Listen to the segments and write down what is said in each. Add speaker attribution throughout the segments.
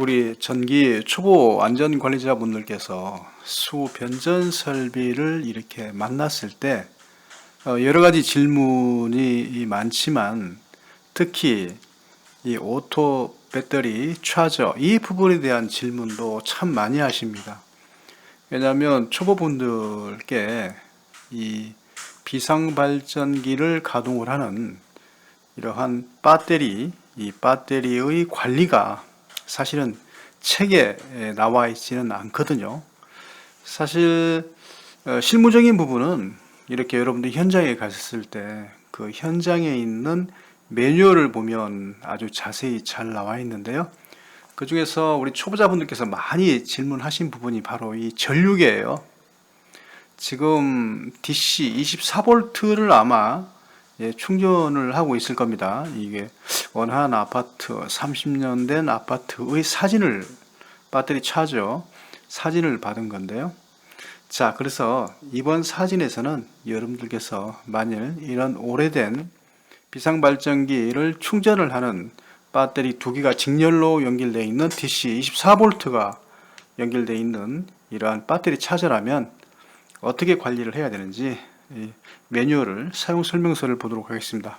Speaker 1: 우리 전기 초보 안전 관리자분들께서 수 변전 설비를 이렇게 만났을 때 어, 여러 가지 질문이 많지만 특히 이 오토 배터리 차저 이 부분에 대한 질문도 참 많이 하십니다. 왜냐하면 초보분들께 이 비상발전기를 가동을 하는 이러한 배터리, 이 배터리의 관리가 사실은 책에 나와 있지는 않거든요. 사실 어, 실무적인 부분은 이렇게 여러분들 현장에 가셨을 때 그 현장에 있는 매뉴얼을 보면 아주 자세히 잘 나와 있는데요. 그 중에서 우리 초보자분들께서 많이 질문하신 부분이 바로 이 전류계예요. 지금 DC 24V를 아마 예, 충전을 하고 있을 겁니다. 이게 원한 아파트 30년 된 아파트의 사진을 배터리 차죠. 사진을 받은 건데요. 자, 그래서 이번 사진에서는 여러분들께서 만일 이런 오래된 비상발전기를 충전을 하는 배터리 두 개가 직렬로 연결되어 있는 DC 24V가 연결되어 있는 이러한 배터리 차저라면 어떻게 관리를 해야 되는지 이 매뉴얼을 사용 설명서를 보도록 하겠습니다.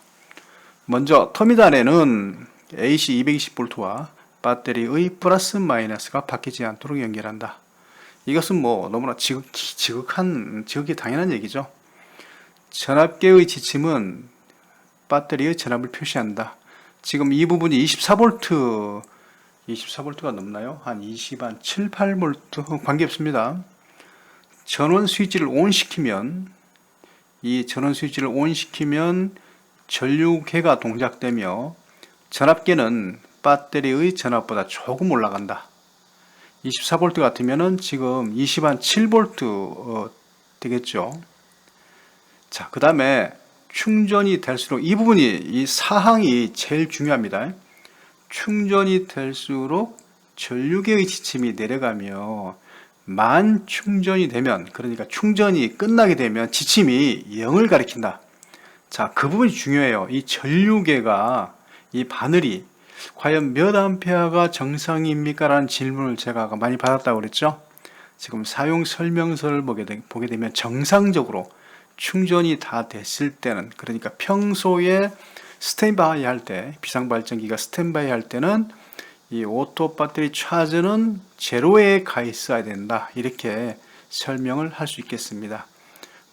Speaker 1: 먼저 터미널에는 AC 220V와 배터리의 플러스 마이너스가 바뀌지 않도록 연결한다. 이것은 뭐 너무나 지극, 지극한 지극히 당연한 얘기죠. 전압계의 지침은 배터리의 전압을 표시한다. 지금 이 부분이 24V 24V가 넘나요? 한 20, 한 7, 8V 관계없습니다. 전원 스위치를 ON 시키면 이 전원 스위치를 ON 시키면 전류계가 동작되며 전압계는 배터리의 전압보다 조금 올라간다. 24V 같으면은 지금 20한 7V 어, 되겠죠. 자, 그 다음에 충전이 될수록 이 부분이 이 사항이 제일 중요합니다. 충전이 될수록 전류계의 지침이 내려가며 만 충전이 되면 그러니까 충전이 끝나게 되면 지침이 0을 가리킨다. 자, 그 부분이 중요해요. 이 전류계가 이 바늘이 과연 몇 암페어가 정상입니까? 라는 질문을 제가 많이 받았다고 그랬죠. 지금 사용 설명서를 보게, 되, 보게 되면 정상적으로 충전이 다 됐을 때는 그러니까 평소에 스탠바이 할 때 비상발전기가 스탠바이 할 때는 이 오토 배터리 차저는 제로에 가 있어야 된다 이렇게 설명을 할 수 있겠습니다.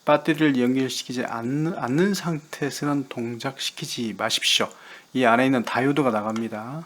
Speaker 1: 배터리를 연결시키지 않는, 않는 상태에서는 동작시키지 마십시오. 이 안에 있는 다이오드가 나갑니다.